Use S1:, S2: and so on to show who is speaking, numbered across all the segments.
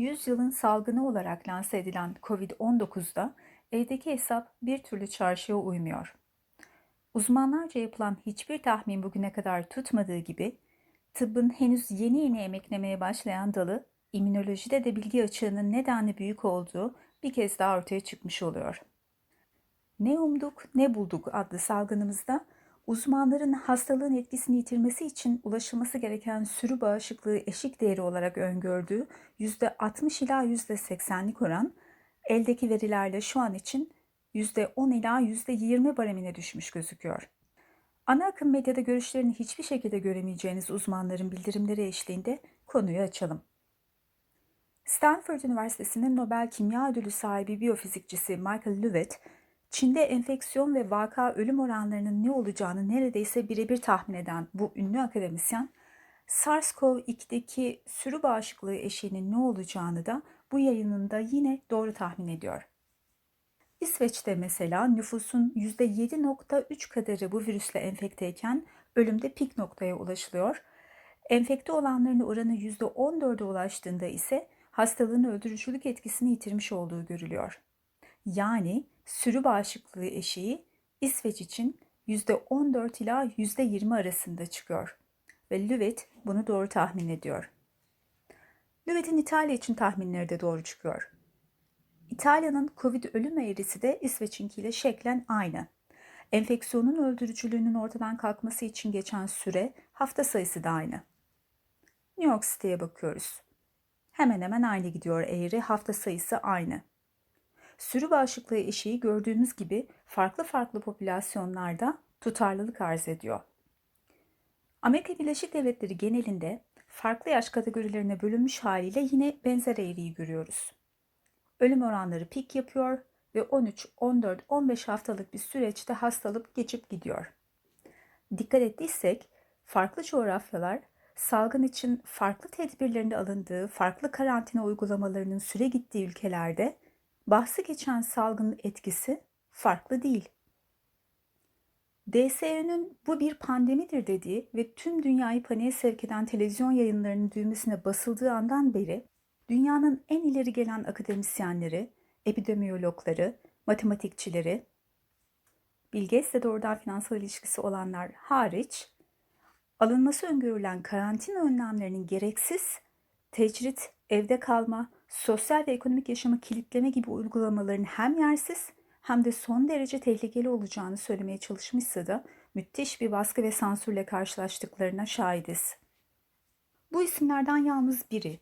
S1: Yüzyılın salgını olarak lanse edilen COVID-19'da evdeki hesap bir türlü çarşıya uymuyor. Uzmanlarca yapılan hiçbir tahmin bugüne kadar tutmadığı gibi tıbbın henüz yeni yeni emeklemeye başlayan dalı immünolojide de bilgi açığının nedenli büyük olduğu bir kez daha ortaya çıkmış oluyor. Ne umduk ne bulduk adlı salgınımızda uzmanların hastalığın etkisini yitirmesi için ulaşılması gereken sürü bağışıklığı eşik değeri olarak öngördüğü %60 ila %80'lik oran eldeki verilerle şu an için %10 ila %20 baremine düşmüş gözüküyor. Ana akım medyada görüşlerini hiçbir şekilde göremeyeceğiniz uzmanların bildirimleri eşliğinde konuyu açalım. Stanford Üniversitesi'nin Nobel Kimya Ödülü sahibi biyofizikçisi Michael Levitt, Çin'de enfeksiyon ve vaka ölüm oranlarının ne olacağını neredeyse birebir tahmin eden bu ünlü akademisyen, SARS-CoV-2'deki sürü bağışıklığı eşiğinin ne olacağını da bu yayınında yine doğru tahmin ediyor. İsveç'te mesela nüfusun %7.3 kadarı bu virüsle enfekteyken ölümde pik noktaya ulaşılıyor. Enfekte olanların oranı %14'e ulaştığında ise hastalığın öldürücülük etkisini yitirmiş olduğu görülüyor. Yani sürü bağışıklığı eşiği İsveç için %14 ila %20 arasında çıkıyor ve Lüvet bunu doğru tahmin ediyor. Lüvet'in İtalya için tahminleri de doğru çıkıyor. İtalya'nın Covid ölüm eğrisi de İsveç'inkiyle şeklen aynı. Enfeksiyonun öldürücülüğünün ortadan kalkması için geçen süre hafta sayısı da aynı. New York City'ye bakıyoruz. Hemen hemen aynı gidiyor eğri, hafta sayısı aynı. Sürü bağışıklığı eşiği gördüğümüz gibi farklı farklı popülasyonlarda tutarlılık arz ediyor. Amerika Birleşik Devletleri genelinde farklı yaş kategorilerine bölünmüş haliyle yine benzer eğriyi görüyoruz. Ölüm oranları pik yapıyor ve 13, 14, 15 haftalık bir süreçte hastalık geçip gidiyor. Dikkat ettiysek farklı coğrafyalar salgın için farklı tedbirlerin alındığı, farklı karantina uygulamalarının süre gittiği ülkelerde bahsi geçen salgının etkisi farklı değil. DSÖ'nün bu bir pandemidir dediği ve tüm dünyayı paniğe sevk eden televizyon yayınlarının düğmesine basıldığı andan beri dünyanın en ileri gelen akademisyenleri, epidemiyologları, matematikçileri, Bill Gates'le doğrudan finansal ilişkisi olanlar hariç alınması öngörülen karantina önlemlerinin gereksiz, tecrit, evde kalma, sosyal ve ekonomik yaşamı kilitleme gibi uygulamaların hem yersiz hem de son derece tehlikeli olacağını söylemeye çalışmışsa da müthiş bir baskı ve sansürle karşılaştıklarına şahidiz. Bu isimlerden yalnız biri,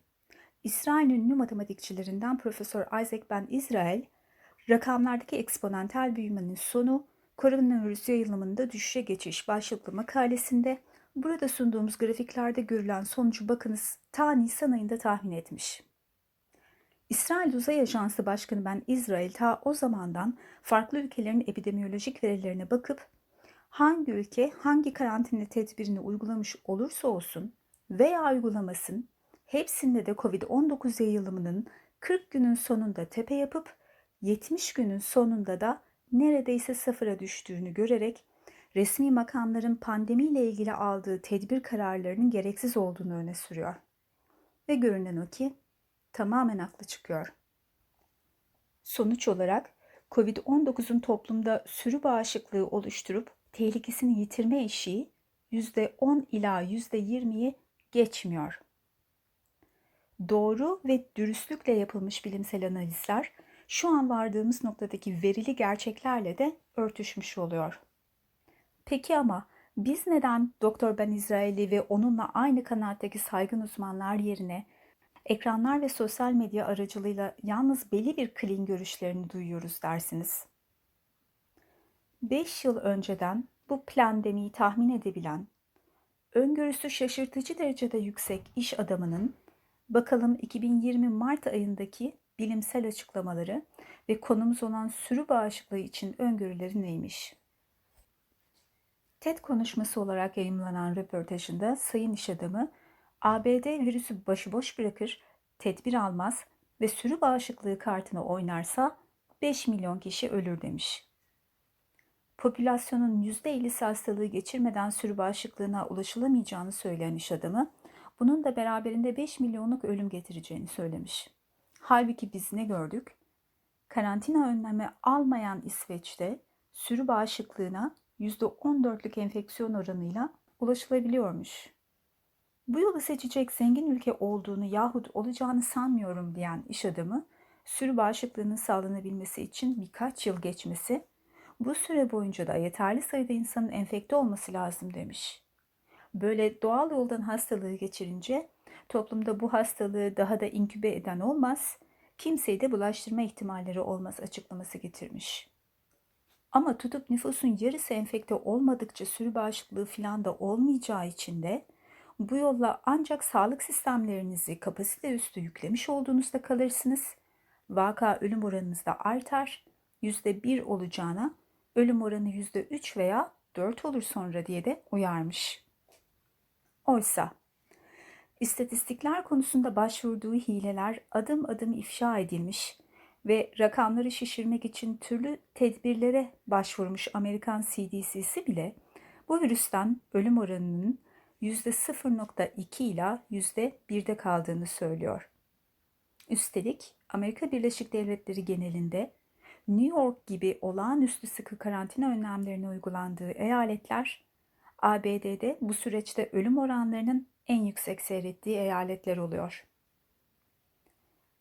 S1: İsrail ünlü matematikçilerinden Profesör Isaac Ben Israel, rakamlardaki eksponental büyümenin sonu, koronavirüs yayılımında düşüşe geçiş başlıklı makalesinde burada sunduğumuz grafiklerde görülen sonucu bakınız ta Nisan ayında tahmin etmiş. İsrail Uzay Ajansı Başkanı Ben İsrail ta o zamandan farklı ülkelerin epidemiyolojik verilerine bakıp hangi ülke hangi karantina tedbirini uygulamış olursa olsun veya uygulamasın hepsinde de Covid-19 yayılımının 40 günün sonunda tepe yapıp 70 günün sonunda da neredeyse sıfıra düştüğünü görerek resmi makamların pandemiyle ilgili aldığı tedbir kararlarının gereksiz olduğunu öne sürüyor. Ve görünen o ki tamamen haklı çıkıyor. Sonuç olarak COVID-19'un toplumda sürü bağışıklığı oluşturup tehlikesini yitirme eşiği %10 ila %20'yi geçmiyor. Doğru ve dürüstlükle yapılmış bilimsel analizler şu an vardığımız noktadaki verili gerçeklerle de örtüşmüş oluyor. Peki ama biz neden Doktor Ben İsraili ve onunla aynı kanaatteki saygın uzmanlar yerine ekranlar ve sosyal medya aracılığıyla yalnız belli bir klin görüşlerini duyuyoruz dersiniz. 5 yıl önceden bu plandemiyi tahmin edebilen, öngörüsü şaşırtıcı derecede yüksek iş adamının bakalım 2020 Mart ayındaki bilimsel açıklamaları ve konumuz olan sürü bağışıklığı için öngörüleri neymiş? TED konuşması olarak yayımlanan röportajında Sayın İş Adamı ABD virüsü başıboş bırakır, tedbir almaz ve sürü bağışıklığı kartını oynarsa 5 milyon kişi ölür demiş. Popülasyonun %50'si hastalığı geçirmeden sürü bağışıklığına ulaşılamayacağını söyleyen iş adamı, bunun da beraberinde 5 milyonluk ölüm getireceğini söylemiş. Halbuki biz ne gördük? Karantina önlemi almayan İsveç'te sürü bağışıklığına %14'lük enfeksiyon oranıyla ulaşılabiliyormuş. Bu yolu seçecek zengin ülke olduğunu yahut olacağını sanmıyorum diyen iş adamı, sürü bağışıklığının sağlanabilmesi için birkaç yıl geçmesi, bu süre boyunca da yeterli sayıda insanın enfekte olması lazım demiş. Böyle doğal yoldan hastalığı geçirince toplumda bu hastalığı daha da inkübe eden olmaz, kimseyi de bulaştırma ihtimalleri olmaz açıklaması getirmiş. Ama tutup nüfusun yarısı enfekte olmadıkça sürü bağışıklığı filan da olmayacağı için de bu yolla ancak sağlık sistemlerinizi kapasite üstü yüklemiş olduğunuzda kalırsınız. Vaka ölüm oranınız da artar. %1 olacağına ölüm oranı %3 veya 4 olur sonra diye de uyarmış. Oysa istatistikler konusunda başvurduğu hileler adım adım ifşa edilmiş ve rakamları şişirmek için türlü tedbirlere başvurmuş Amerikan CDC'si bile bu virüsten ölüm oranının %0.2 ila %1'de kaldığını söylüyor. Üstelik Amerika Birleşik Devletleri genelinde New York gibi olağanüstü sıkı karantina önlemlerine uygulandığı eyaletler ABD'de bu süreçte ölüm oranlarının en yüksek seyrettiği eyaletler oluyor.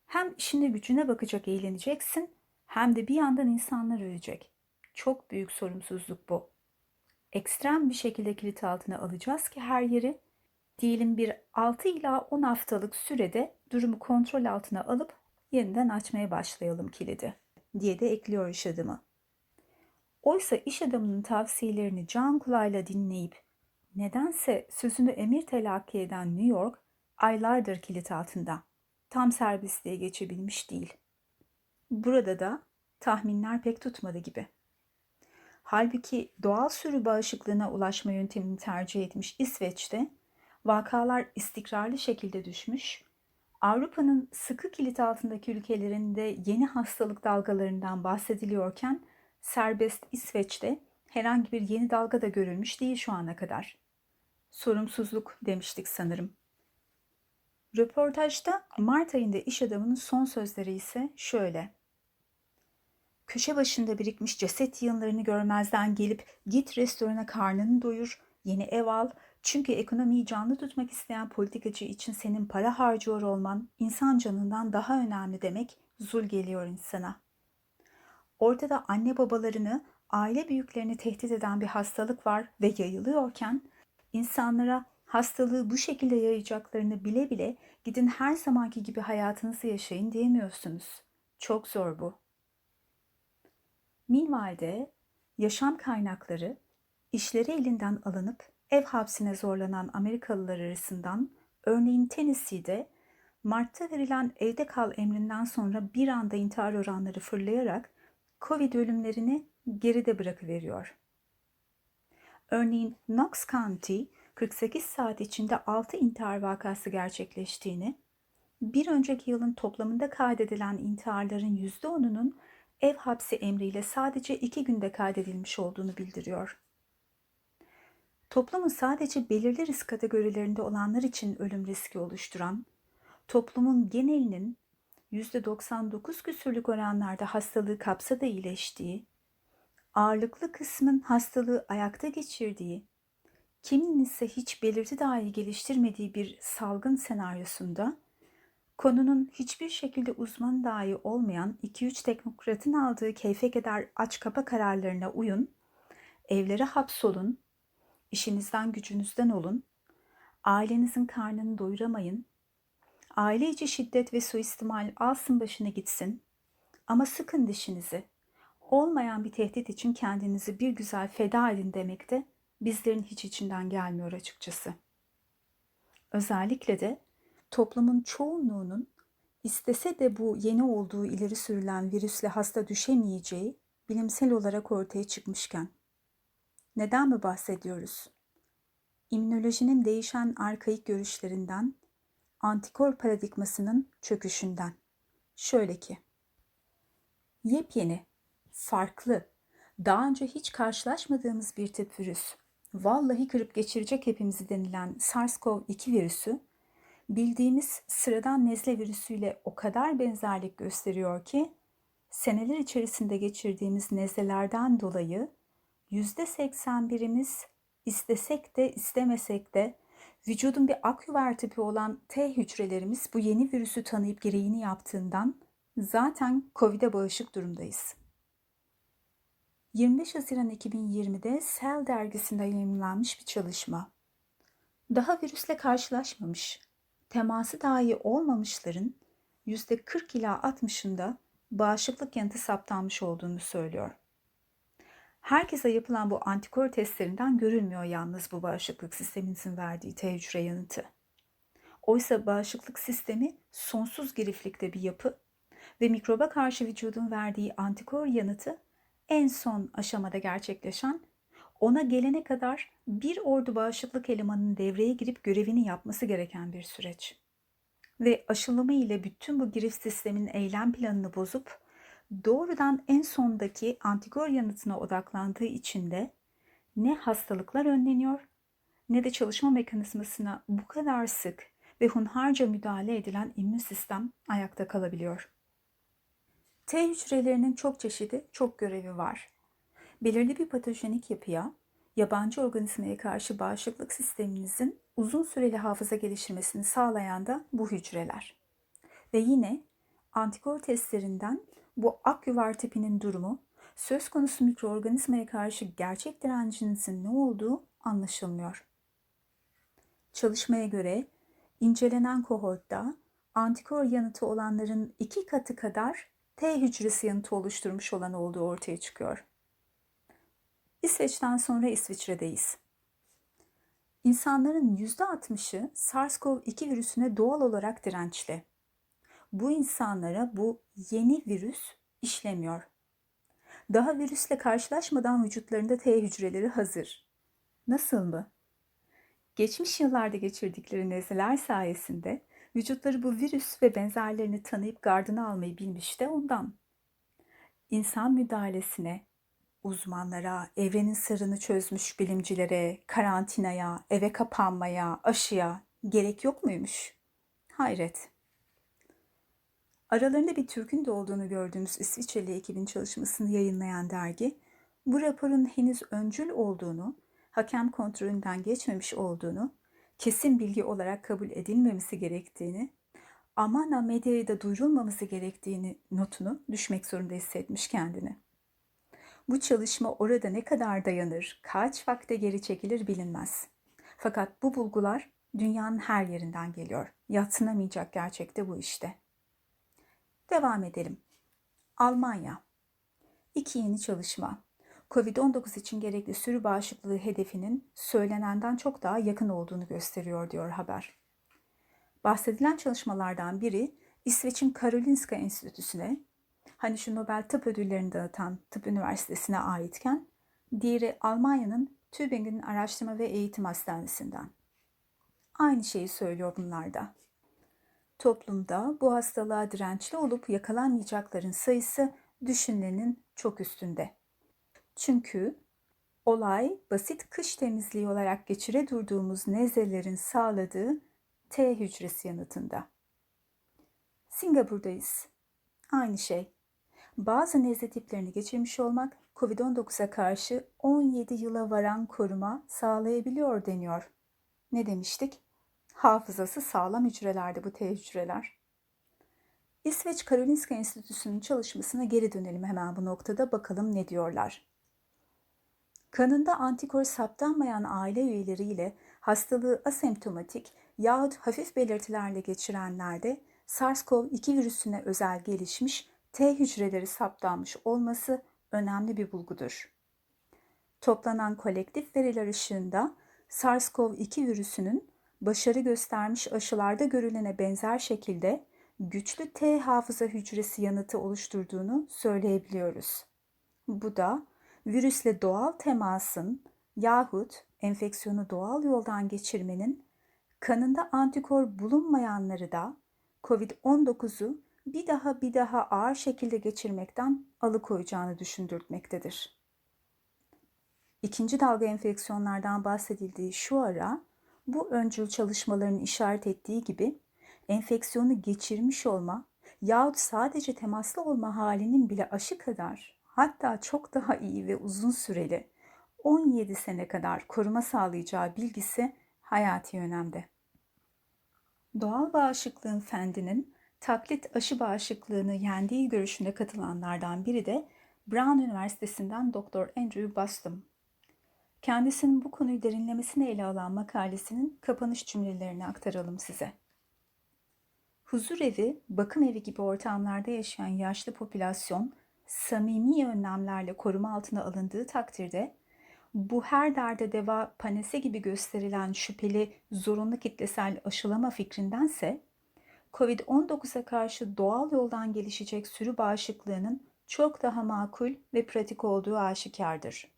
S1: Hem işine gücüne bakacak eğleneceksin hem de bir yandan insanlar ölecek. Çok büyük sorumsuzluk bu. Ekstrem bir şekilde kilit altına alacağız ki her yeri diyelim bir 6 ila 10 haftalık sürede durumu kontrol altına alıp yeniden açmaya başlayalım kilidi diye de ekliyor iş adamı. Oysa iş adamının tavsiyelerini can kulağıyla dinleyip nedense sözünü emir telakki eden New York aylardır kilit altında. Tam serbestliğe geçebilmiş değil. Burada da tahminler pek tutmadı gibi. Halbuki doğal sürü bağışıklığına ulaşma yöntemini tercih etmiş İsveç'te vakalar istikrarlı şekilde düşmüş, Avrupa'nın sıkı kilit altındaki ülkelerinde yeni hastalık dalgalarından bahsediliyorken serbest İsveç'te herhangi bir yeni dalga da görülmüş değil şu ana kadar. Sorumsuzluk demiştik sanırım. Röportajda Mart ayında iş adamının son sözleri ise şöyle. Köşe başında birikmiş ceset yığınlarını görmezden gelip git restorana karnını doyur, yeni ev al. Çünkü ekonomiyi canlı tutmak isteyen politikacı için senin para harcıyor olman insan canından daha önemli demek zul geliyor insana. Ortada anne babalarını, aile büyüklerini tehdit eden bir hastalık var ve yayılıyorken insanlara hastalığı bu şekilde yayacaklarını bile bile gidin her zamanki gibi hayatınızı yaşayın diyemiyorsunuz. Çok zor bu. Minvalde yaşam kaynakları işleri elinden alınıp ev hapsine zorlanan Amerikalılar arasından örneğin Tennessee'de Mart'ta verilen evde kal emrinden sonra bir anda intihar oranları fırlayarak Covid ölümlerini geride bırakıveriyor. Örneğin Knox County 48 saat içinde 6 intihar vakası gerçekleştiğini, bir önceki yılın toplamında kaydedilen intiharların %10'unun ev hapsi emriyle sadece 2 günde kaydedilmiş olduğunu bildiriyor. Toplumun sadece belirli risk kategorilerinde olanlar için ölüm riski oluşturan, toplumun genelinin %99 küsürlük oranlarda hastalığı kapsa da iyileştiği, ağırlıklı kısmın hastalığı ayakta geçirdiği, kimin ise hiç belirti dahi geliştirmediği bir salgın senaryosunda konunun hiçbir şekilde uzman dahi olmayan 2-3 teknokratın aldığı keyfe keder aç kapa kararlarına uyun, evlere hapsolun, işinizden gücünüzden olun, ailenizin karnını doyuramayın, aile içi şiddet ve suistimal alsın başına gitsin ama sıkın dişinizi, olmayan bir tehdit için kendinizi bir güzel feda edin demek de bizlerin hiç içinden gelmiyor açıkçası. Özellikle de toplumun çoğunluğunun istese de bu yeni olduğu ileri sürülen virüsle hasta düşemeyeceği bilimsel olarak ortaya çıkmışken. Neden mi bahsediyoruz? İmmünolojinin değişen arkaik görüşlerinden, antikor paradigmasının çöküşünden. Şöyle ki, yepyeni, farklı, daha önce hiç karşılaşmadığımız bir tip virüs vallahi kırıp geçirecek hepimizi denilen SARS-CoV-2 virüsü bildiğimiz sıradan nezle virüsüyle o kadar benzerlik gösteriyor ki seneler içerisinde geçirdiğimiz nezlelerden dolayı %81'imiz istesek de istemesek de vücudun bir aküver tipi olan T hücrelerimiz bu yeni virüsü tanıyıp gereğini yaptığından zaten COVID'e bağışık durumdayız. 25 Haziran 2020'de Cell dergisinde yayınlanmış bir çalışma. Daha virüsle karşılaşmamış, teması dahi olmamışların %40 ila 60'ında bağışıklık yanıtı saptanmış olduğunu söylüyor. Herkese yapılan bu antikor testlerinden görülmüyor yalnız bu bağışıklık sisteminizin verdiği T hücre yanıtı. Oysa bağışıklık sistemi sonsuz giriflikte bir yapı ve mikroba karşı vücudun verdiği antikor yanıtı en son aşamada gerçekleşen, ona gelene kadar bir ordu bağışıklık elemanının devreye girip görevini yapması gereken bir süreç. Ve aşılama ile bütün bu girift sistemin eylem planını bozup doğrudan en sondaki antikor yanıtına odaklandığı için de ne hastalıklar önleniyor ne de çalışma mekanizmasına bu kadar sık ve hunharca müdahale edilen immün sistem ayakta kalabiliyor. T hücrelerinin çok çeşidi, çok görevi var. Belirli bir patojenik yapıya, yabancı organizmaya karşı bağışıklık sisteminizin uzun süreli hafıza geliştirmesini sağlayan da bu hücreler. Ve yine antikor testlerinden bu akyuvar tipinin durumu, söz konusu mikroorganizmaya karşı gerçek direncinizin ne olduğu anlaşılmıyor. Çalışmaya göre incelenen kohortta antikor yanıtı olanların iki katı kadar T hücresi yanıtı oluşturmuş olan olduğu ortaya çıkıyor. İsveç'ten sonra İsviçre'deyiz. İnsanların %60'ı SARS-CoV-2 virüsüne doğal olarak dirençli. Bu insanlara bu yeni virüs işlemiyor. Daha virüsle karşılaşmadan vücutlarında T hücreleri hazır. Nasıl mı? Geçmiş yıllarda geçirdikleri nezleler sayesinde vücutları bu virüs ve benzerlerini tanıyıp gardını almayı bilmiş de ondan. İnsan müdahalesine, uzmanlara, evrenin sırrını çözmüş bilimcilere, karantinaya, eve kapanmaya, aşıya gerek yok muymuş? Hayret. Aralarında bir Türk'ün de olduğunu gördüğümüz İsviçreli ekibin çalışmasını yayınlayan dergi, bu raporun henüz öncül olduğunu, hakem kontrolünden geçmemiş olduğunu, kesin bilgi olarak kabul edilmemesi gerektiğini, amana medyaya da duyurulmaması gerektiğini notunu düşmek zorunda hissetmiş kendini. Bu çalışma orada ne kadar dayanır, kaç vakte geri çekilir bilinmez. Fakat bu bulgular dünyanın her yerinden geliyor. Yatsınamayacak gerçekte bu işte. Devam edelim. Almanya. İki yeni çalışma. Covid-19 için gerekli sürü bağışıklığı hedefinin söylenenden çok daha yakın olduğunu gösteriyor diyor haber. Bahsedilen çalışmalardan biri İsveç'in Karolinska Enstitüsü'ne, hani şu Nobel Tıp Ödülleri'ni dağıtan Tıp Üniversitesi'ne aitken, diğeri Almanya'nın Tübingen Araştırma ve Eğitim Hastanesi'nden. Aynı şeyi söylüyor bunlar da. Toplumda bu hastalığa dirençli olup yakalanmayacakların sayısı düşünülenin çok üstünde. Çünkü olay basit kış temizliği olarak geçire durduğumuz nezlelerin sağladığı T hücresi yanıtında. Singapur'dayız. Aynı şey. Bazı nezle tiplerini geçirmiş olmak COVID-19'a karşı 17 yıla varan koruma sağlayabiliyor deniyor. Ne demiştik? Hafızası sağlam hücrelerde bu T hücreler. İsveç Karolinska Enstitüsü'nün çalışmasına geri dönelim hemen bu noktada bakalım ne diyorlar. Kanında antikor saptanmayan aile üyeleriyle hastalığı asemptomatik yahut hafif belirtilerle geçirenlerde SARS-CoV-2 virüsüne özel gelişmiş T hücreleri saptanmış olması önemli bir bulgudur. Toplanan kolektif veriler ışığında SARS-CoV-2 virüsünün başarı göstermiş aşılarda görülene benzer şekilde güçlü T hafıza hücresi yanıtı oluşturduğunu söyleyebiliyoruz. Bu da virüsle doğal temasın yahut enfeksiyonu doğal yoldan geçirmenin kanında antikor bulunmayanları da COVID-19'u bir daha bir daha ağır şekilde geçirmekten alıkoyacağını düşündürtmektedir. İkinci dalga enfeksiyonlardan bahsedildiği şu ara Bu öncül çalışmaların işaret ettiği gibi enfeksiyonu geçirmiş olma yahut sadece temaslı olma halinin bile aşı kadar hatta çok daha iyi ve uzun süreli 17 sene kadar koruma sağlayacağı bilgisi hayati önemde. Doğal bağışıklığın fendinin taklit aşı bağışıklığını yendiği görüşüne katılanlardan biri de Brown Üniversitesi'nden Dr. Andrew Bustum. Kendisinin bu konuyu derinlemesine ele alan makalesinin kapanış cümlelerini aktaralım size. Huzur evi, bakım evi gibi ortamlarda yaşayan yaşlı popülasyon samimi önlemlerle koruma altına alındığı takdirde bu her derde deva panese gibi gösterilen şüpheli zorunlu kitlesel aşılama fikrindense COVID-19'a karşı doğal yoldan gelişecek sürü bağışıklığının çok daha makul ve pratik olduğu aşikardır.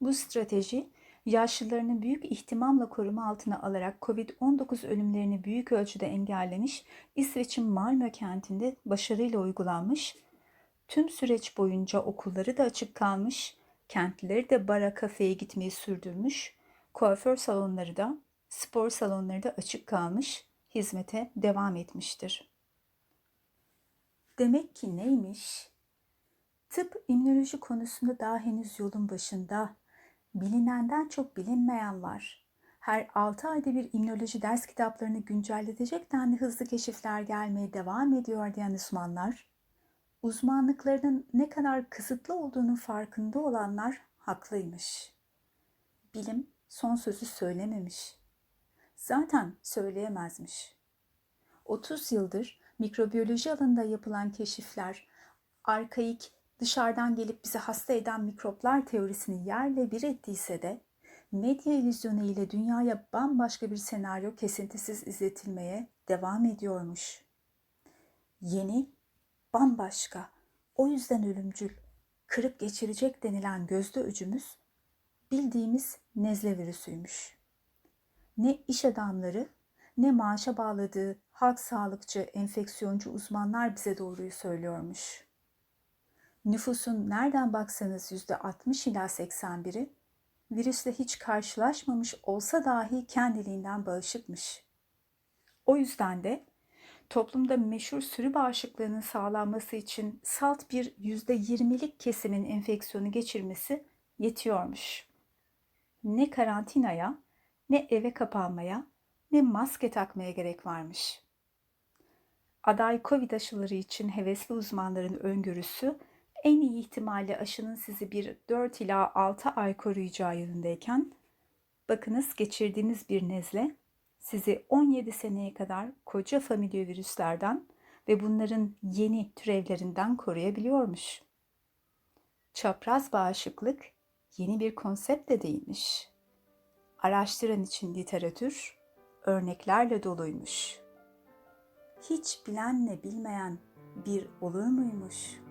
S1: Bu strateji yaşlılarını büyük ihtimamla koruma altına alarak COVID-19 ölümlerini büyük ölçüde engellemiş, İsveç'in Malmö kentinde başarıyla uygulanmış, tüm süreç boyunca okulları da açık kalmış, kentlileri de bara kafeye gitmeyi sürdürmüş, kuaför salonları da, spor salonları da açık kalmış, hizmete devam etmiştir. Demek ki neymiş? Tıp immünoloji konusunda daha henüz yolun başında. Bilinenden çok bilinmeyen var. Her 6 ayda bir immünoloji ders kitaplarını güncelletecek denli hızlı keşifler gelmeye devam ediyor diyen uzmanlar, uzmanlıklarının ne kadar kısıtlı olduğunu farkında olanlar haklıymış. Bilim son sözü söylememiş. Zaten söyleyemezmiş. 30 yıldır mikrobiyoloji alanında yapılan keşifler, arkaik, dışarıdan gelip bizi hasta eden mikroplar teorisini yerle bir ettiyse de medya illüzyonu ile dünyaya bambaşka bir senaryo kesintisiz izletilmeye devam ediyormuş. Yeni, bambaşka, o yüzden ölümcül, kırıp geçirecek denilen gözde öcümüz bildiğimiz nezle virüsüymüş. Ne iş adamları ne maaşa bağladığı halk sağlıkçı, enfeksiyoncu uzmanlar bize doğruyu söylüyormuş. Nüfusun nereden baksanız yüzde 60 ila 81'i virüsle hiç karşılaşmamış olsa dahi kendiliğinden bağışıkmış. O yüzden de toplumda meşhur sürü bağışıklığının sağlanması için salt bir yüzde yirmilik kesimin enfeksiyonu geçirmesi yetiyormuş. Ne karantinaya, ne eve kapanmaya, ne maske takmaya gerek varmış. Aday Covid aşıları için hevesli uzmanların öngörüsü en iyi ihtimalle aşının sizi bir 4 ila 6 ay koruyacağı yönündeyken bakınız geçirdiğiniz bir nezle sizi 17 seneye kadar koca familya virüslerden ve bunların yeni türevlerinden koruyabiliyormuş. Çapraz bağışıklık yeni bir konsept de değilmiş. Araştıran için literatür örneklerle doluymuş. Hiç bilenle bilmeyen bir olur muymuş?''